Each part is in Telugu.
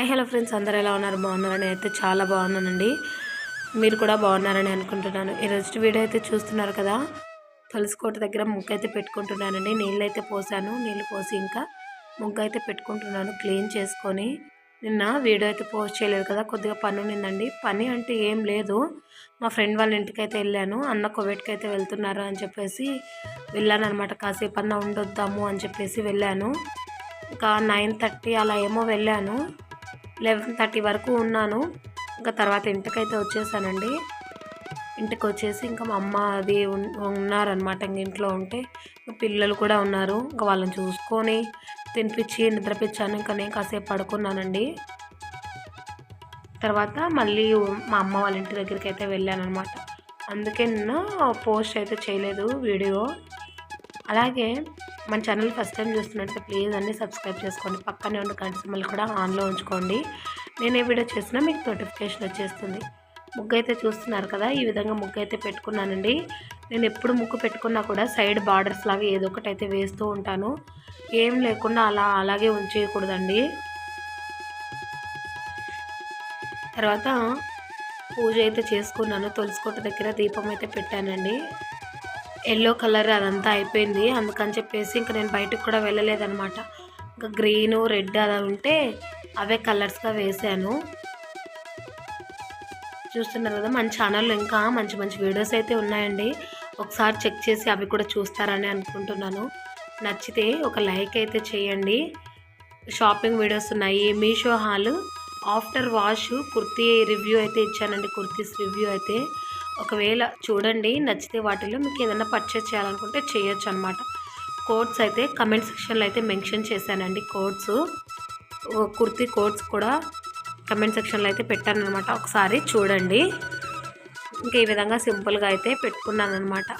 హాయ్ హలో ఫ్రెండ్స్ అందరు ఎలా ఉన్నారు? బాగున్నారని అయితే చాలా బాగున్నానండి. మీరు కూడా బాగున్నారని అనుకుంటున్నాను. ఈరోజు వీడియో అయితే చూస్తున్నారు కదా? తులసికోట దగ్గర ముగ్గు అయితే పెట్టుకుంటున్నానండి. నీళ్ళు అయితే పోసాను. నీళ్ళు పోసి ఇంకా ముగ్గు అయితే పెట్టుకుంటున్నాను క్లీన్ చేసుకొని. నిన్న వీడియో అయితే పోస్ట్ చేయలేదు కదా? కొద్దిగా పని ఉండిందండి. పని అంటే ఏం లేదు. మా ఫ్రెండ్ వాళ్ళ ఇంటికి అయితే వెళ్ళాను. అన్న కోవిడ్కి అయితే వెళ్తున్నారు అని చెప్పేసి వెళ్ళాను అనమాట కాసేపు అన్న ఉండొద్దాము అని చెప్పేసి వెళ్ళాను. ఇంకా నైన్ థర్టీ అలా ఏమో వెళ్ళాను. లెవెన్ థర్టీ వరకు ఉన్నాను. ఇంకా తర్వాత ఇంటికైతే వచ్చేసానండి. ఇంటికి వచ్చేసి ఇంకా మా అమ్మ అది ఉన్నారనమాట ఇంక ఇంట్లో ఉంటే. పిల్లలు కూడా ఉన్నారు. ఇంకా వాళ్ళని చూసుకొని తినిపించి నిద్రపించాను ఇంకా నేను కాసేపు పడుకున్నానండి. తర్వాత మళ్ళీ మా అమ్మ వాళ్ళ ఇంటి దగ్గరికి అయితే వెళ్ళాను అనమాట అందుకే నిన్న పోస్ట్ అయితే చేయలేదు వీడియో. అలాగే మన ఛానల్ ఫస్ట్ టైం చూస్తున్నట్లయితే ప్లీజ్ అన్ని సబ్స్క్రైబ్ చేసుకోండి. పక్కనే ఉన్న గంట సింబల్ కూడా ఆన్లో ఉంచుకోండి. నేను ఏ వీడియో చేసినా మీకు నోటిఫికేషన్ వచ్చేస్తుంది. ముగ్గు అయితే చూస్తున్నారు కదా ఈ విధంగా ముగ్గు అయితే పెట్టుకున్నానండి. నేను ఎప్పుడు ముగ్గు పెట్టుకున్నా కూడా సైడ్ బార్డర్స్ లాగా ఏదో ఒకటి అయితే వేస్తూ ఉంటాను. ఏం లేకుండా అలా అలాగే ఉంచేయకూడదండి. తర్వాత పూజ అయితే చేసుకున్నాను. తులసికోట దగ్గర దీపం అయితే పెట్టానండి. ఎల్లో కలర్ అదంతా అయిపోయింది. అందుకని చెప్పేసి ఇంకా నేను బయటకు కూడా వెళ్ళలేదన్నమాట. ఇంకా గ్రీను రెడ్ అలా ఉంటే అవే కలర్స్గా వేసాను చూస్తున్నారు కదా మన ఛానల్లో ఇంకా మంచి మంచి వీడియోస్ అయితే ఉన్నాయండి. ఒకసారి చెక్ చేసి అవి కూడా చూస్తారని అనుకుంటున్నాను. నచ్చితే ఒక లైక్ అయితే చేయండి. షాపింగ్ వీడియోస్ ఉన్నాయి. Meesho haul after wash kurti review అయితే ఇచ్చానండి. కుర్తీస్ రివ్యూ అయితే. ఒకవేళ చూడండి నచ్చితే వాటిలో మీకు ఏదైనా పర్చేస్ చేయాలనుకుంటే చేయొచ్చు అనమాట కోడ్స్ అయితే కమెంట్ సెక్షన్లో అయితే మెన్షన్ చేశానండి కోడ్స్ కుర్తీ కోడ్స్ కూడా కమెంట్ సెక్షన్లో అయితే పెట్టాను అనమాట ఒకసారి చూడండి. ఇంకా ఈ విధంగా సింపుల్గా అయితే పెట్టుకున్నాను అనమాట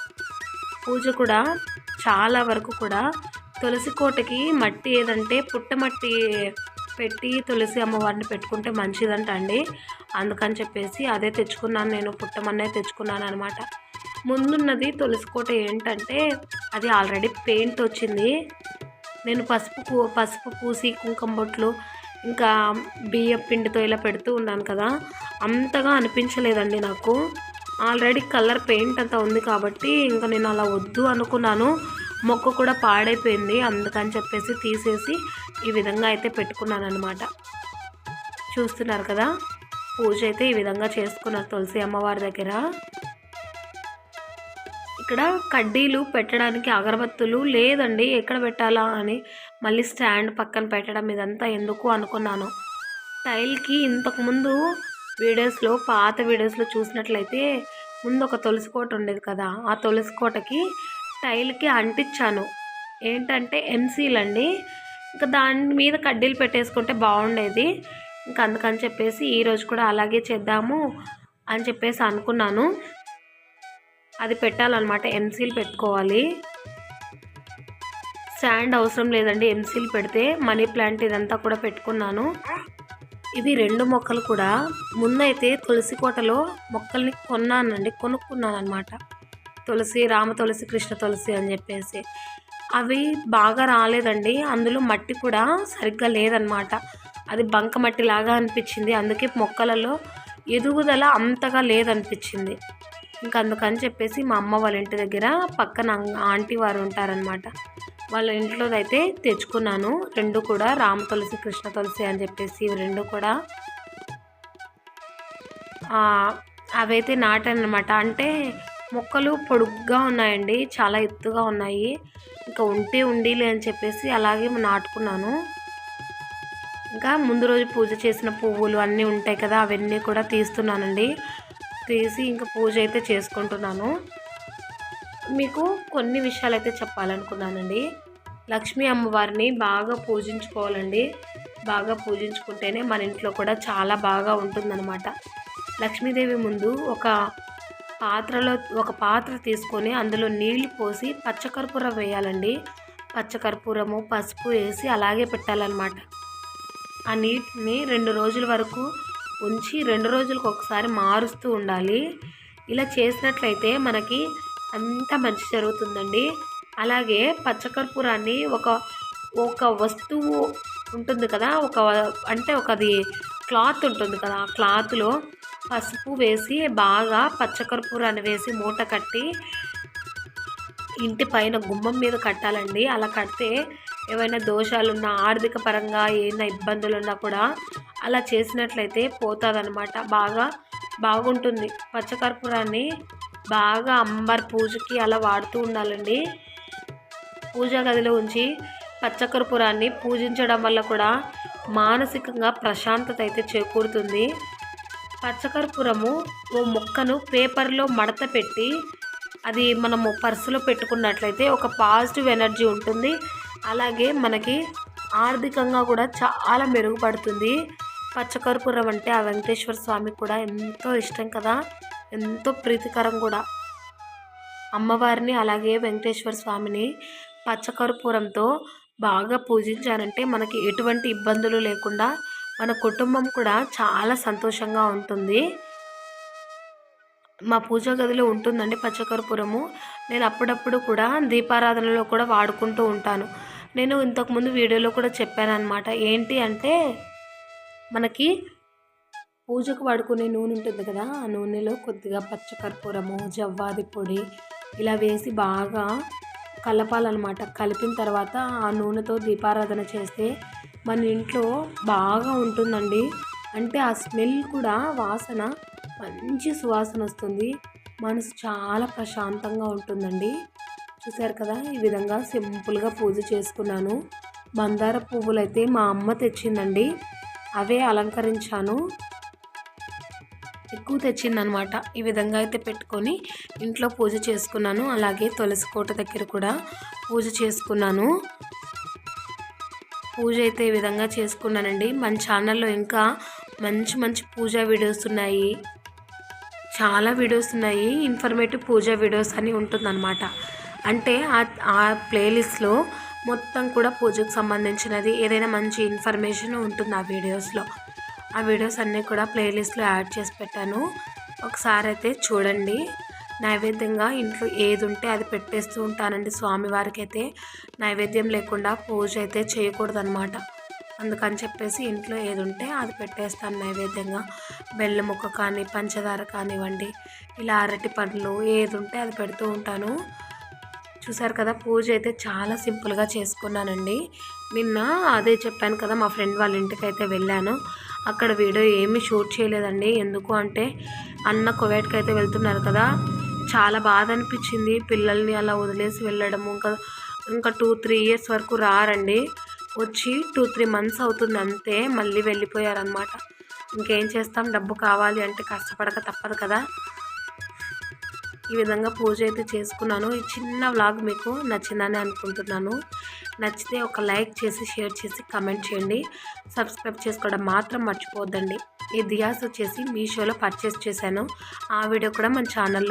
పూజ కూడా చాలా వరకు కూడా తులసి కోటకి మట్టి ఏదంటే పుట్టమట్టి పెట్టి తులసి అమ్మవారిని పెట్టుకుంటే మంచిదంట అండి అందుకని చెప్పేసి అదే తెచ్చుకున్నాను నేను పుట్టమన్నే తెచ్చుకున్నాను అనమాట ముందున్నది తులసి కోట ఏంటంటే అది ఆల్రెడీ పెయింట్ వచ్చింది. నేను పసుపు పూ- పసుపు పూసి కుంకుమ బొట్లు ఇంకా బియ్యం పిండితో ఇలా పెడుతూ ఉన్నాను కదా. అంతగా అనిపించలేదండి నాకు. ఆల్రెడీ కలర్ పెయింట్ అంతా ఉంది కాబట్టి ఇంకా నేను అలా వద్దు అనుకున్నాను. మొక్క కూడా పాడైపోయింది. అందుకని చెప్పేసి తీసేసి ఈ విధంగా అయితే పెట్టుకున్నాను అనమాట చూస్తున్నారు కదా? పూజ అయితే ఈ విధంగా చేసుకున్నారు తులసి అమ్మవారి దగ్గర. ఇక్కడ కడ్డీలు పెట్టడానికి అగరబత్తులు లేదండి. ఎక్కడ పెట్టాలా అని మళ్ళీ స్టాండ్ పక్కన పెట్టడం ఇదంతా ఎందుకు అనుకున్నాను. టైల్కి ఇంతకుముందు వీడియోస్లో పాత వీడియోస్లో చూసినట్లయితే ముందు ఒక తులసి కోట ఉండేది కదా. ఆ తులసి కోటకి టైల్కి అంటించాను. ఏంటంటే ఎంసీలు అండి ఇంకా దాని మీద కడ్డీలు పెట్టేసుకుంటే బాగుండేది. ఇంకా అందుకని చెప్పేసి ఈరోజు కూడా అలాగే చేద్దాము అని చెప్పేసి అనుకున్నాను. అది పెట్టాలన్నమాట ఎంసీలు పెట్టుకోవాలి. స్టాండ్ అవసరం లేదండి ఎంసీలు పెడితే మనీ ప్లాంట్ ఇదంతా కూడా పెట్టుకున్నాను. ఇవి రెండు మొక్కలు కూడా. ముందైతే తులసి కోటలో మొక్కల్ని కొన్నానండి కొనుక్కున్నాను అనమాట తులసి రామ తులసి కృష్ణ తులసి అని చెప్పేసి. అవి బాగా రాలేదండి. అందులో మట్టి కూడా సరిగ్గా లేదనమాట అది బంక మట్టి లాగా అనిపించింది. అందుకే మొక్కలలో ఎదుగుదల అంతగా లేదనిపించింది. ఇంకా అందుకని చెప్పేసి మా అమ్మ వాళ్ళ ఇంటి దగ్గర పక్కన ఆంటీ వారు ఉంటారనమాట వాళ్ళ ఇంట్లో అయితే తెచ్చుకున్నాను. రెండు కూడా రామ తులసి కృష్ణ తులసి అని చెప్పేసి రెండు కూడా. అవైతే నాటానమాట అనమాట అంటే మొక్కలు పొడుగ్గా ఉన్నాయండి. చాలా ఎత్తుగా ఉన్నాయి. ఇంకా ఉంటే ఉండిలే అని చెప్పేసి అలాగే నాటుకున్నాను. ఇంకా ముందు రోజు పూజ చేసిన పువ్వులు అన్నీ ఉంటాయి కదా అవన్నీ కూడా తీస్తున్నానండి. తీసి ఇంకా పూజ అయితే చేసుకుంటున్నాను. మీకు కొన్ని విషయాలు అయితే చెప్పాలనుకున్నానండి. లక్ష్మీ అమ్మవారిని బాగా పూజించుకోవాలండి. బాగా పూజించుకుంటేనే మన ఇంట్లో కూడా చాలా బాగా ఉంటుందన్నమాట. లక్ష్మీదేవి ముందు ఒక పాత్రలో ఒక పాత్ర తీసుకొని అందులో నీళ్ళు పోసి పచ్చకర్పూరం వేయాలండి. పచ్చకర్పూరము పసుపు వేసి అలాగే పెట్టాలన్నమాట. ఆ నీటిని రెండు రోజుల వరకు ఉంచి రెండు రోజులకు ఒకసారి మారుస్తూ ఉండాలి. ఇలా చేసినట్లయితే మనకి అంతా మంచి జరుగుతుందండి. అలాగే పచ్చకర్పూరాన్ని ఒక ఒక వస్తువు ఉంటుంది కదా ఒక అంటే ఒకది క్లాత్ ఉంటుంది కదా ఆ క్లాత్లో పసుపు వేసి బాగా పచ్చకర్పూరాన్ని వేసి మూట కట్టి ఇంటి పైన గుమ్మం మీద కట్టాలండి. అలా కడితే ఏవైనా దోషాలున్నా ఆర్థిక పరంగా ఏమైనా ఇబ్బందులున్నా కూడా అలా చేసినట్లయితే పోతుందన్నమాట. బాగా బాగుంటుంది. పచ్చకర్పూరాన్ని బాగా అంబర్ పూజకి అలా వాడుతూ ఉండాలండి. పూజా గదిలో ఉంచి పచ్చకర్పూరాన్ని పూజించడం వల్ల కూడా మానసికంగా ప్రశాంతత అయితే చేకూరుతుంది. పచ్చకర్పూరము ఓ మొక్కను పేపర్లో మడత పెట్టి అది మనము పర్సులో పెట్టుకున్నట్లయితే ఒక పాజిటివ్ ఎనర్జీ ఉంటుంది. అలాగే మనకి ఆర్థికంగా కూడా చాలా మెరుగుపడుతుంది. పచ్చకర్పూరం అంటే ఆ వెంకటేశ్వర స్వామికి కూడా ఎంతో ఇష్టం కదా. ఎంతో ప్రీతికరం కూడా. అమ్మవారిని అలాగే వెంకటేశ్వర స్వామిని పచ్చకర్పూరంతో బాగా పూజించారంటే మనకి ఎటువంటి ఇబ్బందులు లేకుండా మన కుటుంబం కూడా చాలా సంతోషంగా ఉంటుంది. మా పూజా గదిలో ఉంటుందండి పచ్చకర్పూరము. నేను అప్పుడప్పుడు కూడా దీపారాధనలో కూడా వాడుకుంటూ ఉంటాను. నేను ఇంతకుముందు వీడియోలో కూడా చెప్పాను అనమాట ఏంటి అంటే మనకి పూజకు వాడుకునే నూనె ఉంటుంది కదా ఆ నూనెలో కొద్దిగా పచ్చకర్పూరము జవ్వాది పొడి ఇలా వేసి బాగా కలపాలన్నమాట. కలిపిన తర్వాత ఆ నూనెతో దీపారాధన చేస్తే మన ఇంట్లో బాగా ఉంటుందండి. అంటే ఆ స్మెల్ కూడా వాసన మంచి సువాసన వస్తుంది. మనసు చాలా ప్రశాంతంగా ఉంటుందండి. చూసారు కదా ఈ విధంగా సింపుల్గా పూజ చేసుకున్నాను. మందార పువ్వులు అయితే మా అమ్మ తెచ్చిందండి. అవే అలంకరించాను. ఎక్కువ తెచ్చిందనమాట. ఈ విధంగా అయితే పెట్టుకొని ఇంట్లో పూజ చేసుకున్నాను. అలాగే తులసి కోట దగ్గర కూడా పూజ చేసుకున్నాను. పూజ అయితే ఈ విధంగా చేసుకున్నానండి. మన ఛానల్లో ఇంకా మంచి మంచి పూజా వీడియోస్ ఉన్నాయి. చాలా వీడియోస్ ఉన్నాయి. ఇన్ఫర్మేటివ్ పూజా వీడియోస్ అని ఉంటుందన్నమాట. అంటే ఆ ప్లేలిస్ట్లో మొత్తం కూడా పూజకు సంబంధించినది ఏదైనా మంచి ఇన్ఫర్మేషన్ ఉంటుంది ఆ వీడియోస్లో. ఆ వీడియోస్ అన్నీ కూడా ప్లేలిస్ట్లో యాడ్ చేసి పెట్టాను. ఒకసారి అయితే చూడండి. నైవేద్యంగా ఇంట్లో ఏది ఉంటే అది పెట్టేస్తూ ఉంటానండి స్వామివారికి అయితే నైవేద్యం లేకుండా పూజ అయితే చేయకూడదనమాట అందుకని చెప్పేసి ఇంట్లో ఏది ఉంటే అది పెట్టేస్తాను నైవేద్యంగా. బెల్లం ముక్క కానీ పంచదార కానివ్వండి ఇలా అరటి పండ్లు ఏది ఉంటే అది పెడుతూ ఉంటాను. చూసారు కదా పూజ అయితే చాలా సింపుల్గా చేసుకున్నానండి. నిన్న అదే చెప్పాను కదా మా ఫ్రెండ్ వాళ్ళ ఇంటికి అయితే వెళ్ళాను. అక్కడ వీడియో ఏమీ షూట్ చేయలేదండి. ఎందుకు అంటే అన్న కువైట్కి అయితే వెళ్తున్నారు కదా చాలా బాధ అనిపించింది పిల్లల్ని అలా వదిలేసి వెళ్ళడము. ఇంకా ఇంకా టూ త్రీ ఇయర్స్ వరకు రారండి. వచ్చి టూ త్రీ మంత్స్ అవుతుంది అంతే. మళ్ళీ వెళ్ళిపోయారనమాట ఇంకేం చేస్తాం? డబ్బు కావాలి అంటే కష్టపడక తప్పదు కదా. ఈ విధంగా పూజ అయితే చేసుకున్నాను. ఈ చిన్న వ్లాగ్ మీకు నచ్చిందని అనుకుంటున్నాను. నచ్చితే ఒక లైక్ చేసి షేర్ చేసి కమెంట్ చేయండి. సబ్స్క్రైబ్ చేసుకోవడం మాత్రం మర్చిపోవద్దండి. ఈ దియాస్ వచ్చేసి మీషోలో పర్చేస్ చేశాను. ఆ వీడియో కూడా మన ఛానల్లో